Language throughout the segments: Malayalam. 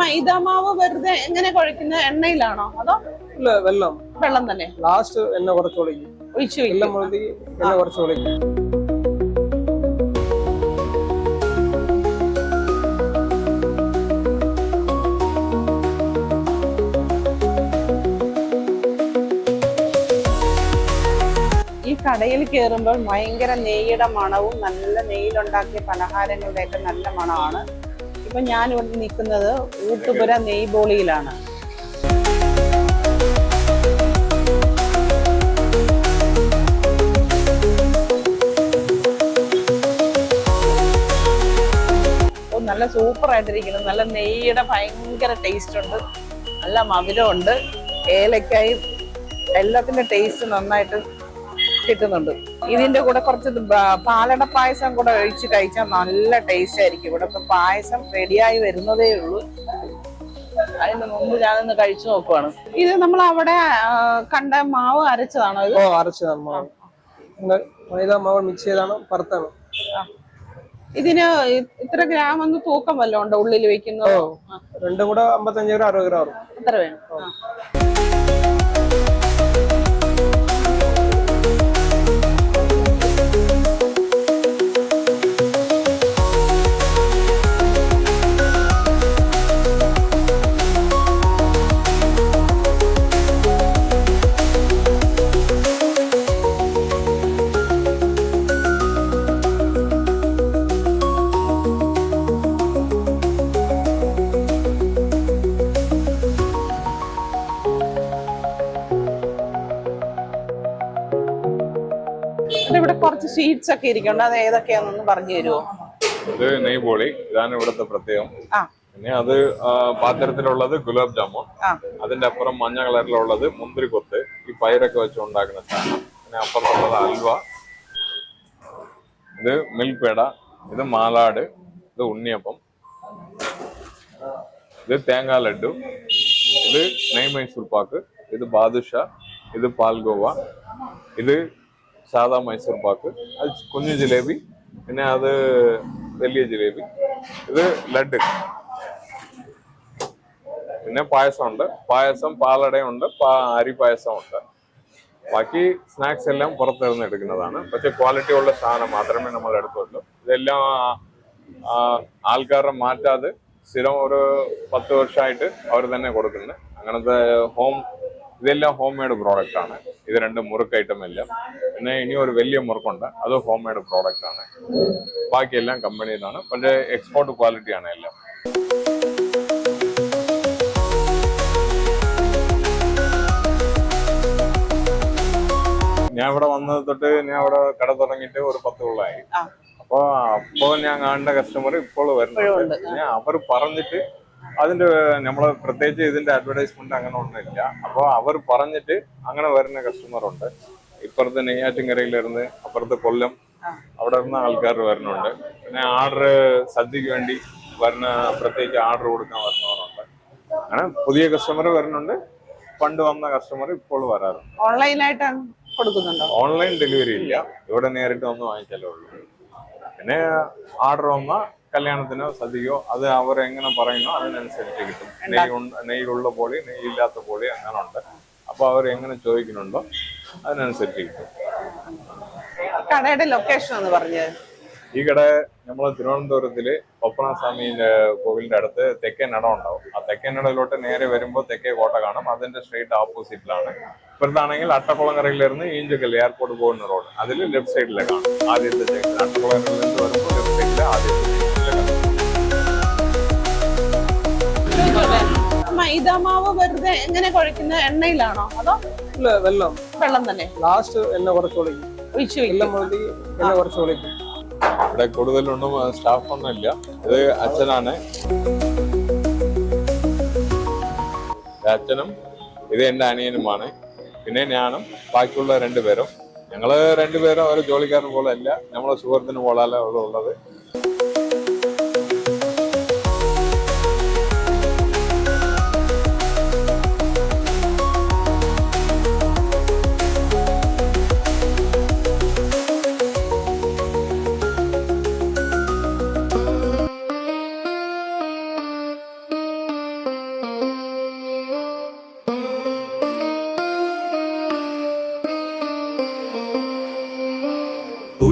മൈദാമാവ് വെറുതെ എങ്ങനെ കുഴക്കുന്ന എണ്ണയിലാണോ? അതോ ഇല്ല വെള്ളം വെള്ളം തന്നെ? ലാസ്റ്റ് എണ്ണ കുറച്ച് ഒളിക്കും ഒഴിച്ചു വെള്ളം എന്നെ എണ്ണ കുറച്ച് ഒളിക്കും ഈ കടയിൽ കയറുമ്പോൾ ഭയങ്കര നെയ്യുടെ മണവും നല്ല നെയ്യിലുണ്ടാക്കിയ പലഹാരങ്ങളുടെയൊക്കെ നല്ല മണമാണ്. ഇപ്പൊ ഞാൻ ഇവിടെ നിൽക്കുന്നത് ഊട്ടുപുര നെയ്ബോളിയിലാണ്. നല്ല സൂപ്പർ ആയിട്ടിരിക്കുന്നു. നല്ല നെയ്യുടെ ഭയങ്കര ടേസ്റ്റ് ഉണ്ട്. നല്ല മധുരമുണ്ട്. ഏലക്കായും എല്ലാത്തിന്റെ ടേസ്റ്റ് നന്നായിട്ട് കിട്ടുന്നുണ്ട്. ഇതിന്റെ കൂടെ കുറച്ച് പാലട പായസം കൂടെ ഒഴിച്ച് കഴിച്ചാൽ നല്ല ടേസ്റ്റ് ആയിരിക്കും. ഇവിടെ ഇപ്പൊ പായസം റെഡിയായി വരുന്നതേ ഉള്ളൂ. അതിന് മുമ്പ് ഞാനൊന്ന് കഴിച്ചു നോക്കുവാണ്. ഇത് നമ്മൾ അവിടെ കണ്ട മാവ് അരച്ചതാണോ ഇത്? ഓ അരച്ചതാണ് മാവ്. പിന്നെ മൈദ മാവ് മിക്സ് ചെയ്താണ് പറത്താണ് ഇതിന് ഇത്ര ഗ്രാം ഒന്ന് തൂക്കം വല്ലതും ഉണ്ടോ ഉള്ളിൽ വെക്കുന്നത്? രണ്ടും കൂടെ അമ്പത്തഞ്ച് ഗ്രാം അറുപത് ഗ്രാം അത്ര വേണം. സ്വീറ്റ്സ് ഒക്കെ ഇരിക്കുന്നുണ്ട്. അത് ഏതൊക്കെയാണെന്ന് പറഞ്ഞു തരുമോ ഇത് നെയ് ഇതാണ് ഇവിടുത്തെ പ്രത്യേകം. പിന്നെ അത് പാത്രത്തിലുള്ളത് ഗുലാബ് ജാമുൻ. അതിന്റെ അപ്പുറം മഞ്ഞ കളറിലുള്ളത് മുന്തിരി കൊത്ത് ഈ പയറൊക്കെ വെച്ച് ഉണ്ടാക്കുന്ന സാധനം. പിന്നെ അപ്പുറത്തുള്ളത് അൽവ. ഇത് മിൽക്ക് പേട ഇത് മാലാട് ഇത് ഉണ്ണിയപ്പം ഇത് തേങ്ങാ ലഡു ഇത് നെയ് മൈസൂർ പാക്ക് ഇത് ബാദുഷ ഇത് പാൽഗോവ ഇത് സാദാ മൈസൂർ പാക്ക്. അത് കുഞ്ഞു ജിലേബി പിന്നെ അത് വലിയ ജിലേബി. ഇത് ലഡ്ഡു. പിന്നെ പായസമുണ്ട്. പായസം പാലടയുണ്ട് പാ അരി പായസമുണ്ട്. ബാക്കി സ്നാക്സ് എല്ലാം പുറത്തിരുന്ന് എടുക്കുന്നതാണ്. പക്ഷെ ക്വാളിറ്റി ഉള്ള സാധനം മാത്രമേ നമ്മൾ എടുക്കുള്ളൂ ഇതെല്ലാം ആൾക്കാരെ മാറ്റാതെ സ്ഥിരം ഒരു പത്ത് വർഷമായിട്ട് അവർ തന്നെ കൊടുക്കുന്നുണ്ട് അങ്ങനത്തെ ഹോം ഇതെല്ലാം ഹോം മെയ്ഡ് പ്രോഡക്റ്റ് ആണ് ഇത് രണ്ട് മുറുക്ക് ഐറ്റം എല്ലാം. പിന്നെ ഇനി ഒരു വലിയ മുറുക്കുണ്ട്. അത് ഹോം മെയ്ഡ് പ്രോഡക്റ്റ് ആണ്. ബാക്കിയെല്ലാം കമ്പനിയിലാണ് പക്ഷേ എക്സ്പോർട്ട് ക്വാളിറ്റിയാണ് എല്ലാം. ഞാൻ ഇവിടെ വന്നത് തൊട്ട് ഞാൻ ഇവിടെ കട തുടങ്ങിയിട്ട് ഒരു പത്ത് കൊള്ളായി. അപ്പൊ അപ്പോ ഞാൻ കാണുന്ന കസ്റ്റമർ ഇപ്പോൾ വരുന്നുണ്ട്. ഞാൻ അവർ പറഞ്ഞിട്ട് അതിന്റെ നമ്മൾ പ്രത്യേകിച്ച് ഇതിന്റെ അഡ്വർടൈസ്മെന്റ് അങ്ങനെ ഒന്നുമില്ല. അപ്പൊ അവർ പറഞ്ഞിട്ട് അങ്ങനെ വരുന്ന കസ്റ്റമർ ഉണ്ട്. ഇപ്പുറത്ത് നെയ്യാറ്റിൻകരയിലിരുന്ന് അപ്പുറത്ത് കൊല്ലം അവിടെ നിന്ന് ആൾക്കാർ വരുന്നുണ്ട്. പിന്നെ ആർഡർ സദ്യക്ക് വേണ്ടി വരുന്ന പ്രത്യേകിച്ച് ആർഡർ കൊടുക്കാൻ വരുന്നവരുണ്ട്. അങ്ങനെ പുതിയ കസ്റ്റമർ വരുന്നുണ്ട്. പണ്ട് വന്ന കസ്റ്റമർ ഇപ്പോൾ വരാറുണ്ട്. ഓൺലൈനായിട്ടാണ് കൊടുക്കുന്നുണ്ടോ? ഓൺലൈൻ ഡെലിവറി ഇല്ല. ഇവിടെ നേരിട്ട് വന്ന് വാങ്ങിച്ചാലേ ഉള്ളൂ. പിന്നെ ആർഡർ വന്ന കല്യാണത്തിനോ സദ്യയോ അത് അവർ എങ്ങനെ പറയുന്നോ അതിനനുസരിച്ച് കിട്ടും. നെയ്യ് നെയ്യുള്ള പോളി നെയ്യില്ലാത്ത പോളി അങ്ങനെ ഉണ്ട് അപ്പൊ അവർ എങ്ങനെ ചോദിക്കുന്നുണ്ടോ അതിനനുസരിച്ച് കിട്ടും കടയുടെ ലൊക്കേഷൻ ഒന്ന് പറഞ്ഞത് ഈ കട നമ്മളെ തിരുവനന്തപുരത്തിൽ പപ്പനാസ്വാമിന്റെ കോവിലിന്റെ അടുത്ത് തെക്കേ നട ഉണ്ടാവും. ആ തെക്കേ നടയിലോട്ട് നേരെ വരുമ്പോൾ തെക്കേ കോട്ട കാണും. അതിന്റെ സ്ട്രീറ്റ് ഓപ്പോസിറ്റിലാണ് ഇപ്പുറത്താണെങ്കിൽ അട്ടക്കുളങ്ങരയിലിരുന്ന് ഈഞ്ചക്കൽ എയർപോർട്ട് പോകുന്ന റോഡ് അതിൽ ലെഫ്റ്റ് സൈഡിലെ കാണും. ആദ്യത്തെ ജംഗ്ഷൻ അട്ടക്കുളങ്ങരയിൽ നിന്ന് വരുമ്പോൾ ലെഫ്റ്റ് സൈഡിലെ ആദ്യത്തെ മൈദാമാവ് വെറുതെ എങ്ങനെ കുഴക്കുന്ന എണ്ണയിലാണോ? അതോ ഇല്ല വെള്ളം. വെള്ളം തന്നെ. ലാസ്റ്റ് എണ്ണ കുറച്ച് ഒളിക്കും ഒഴിച്ചു വെള്ളം വെക്കും മുഴുതി എണ്ണ കുറച്ച് ഒളിക്കും ഇവിടെ കൂടുതലൊന്നും സ്റ്റാഫ് ഒന്നും ഇല്ല. ഇത് അച്ഛനാണ്. ഇത് അച്ഛനും ഇത് എന്റെ അനിയനുമാണ്. പിന്നെ ഞാനും ബാക്കിയുള്ള രണ്ടുപേരും ഞങ്ങൾ രണ്ടുപേരും ഒരു ജോലിക്കാരൻ പോലെ അല്ല നമ്മളെ സുഹൃത്തിന് പോലെ അല്ല ഉള്ളത്.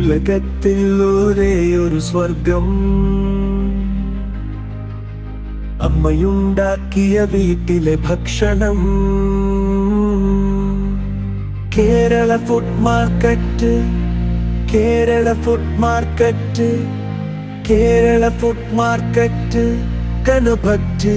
ഉലകത്തിൽ ഒരേ ഒരു സ്വർഗം അമ്മയുണ്ടാക്കിയ വീട്ടിലെ ഭക്ഷണം. Kerala food market Kerala food market Kerala food market കനുഭറ്റ്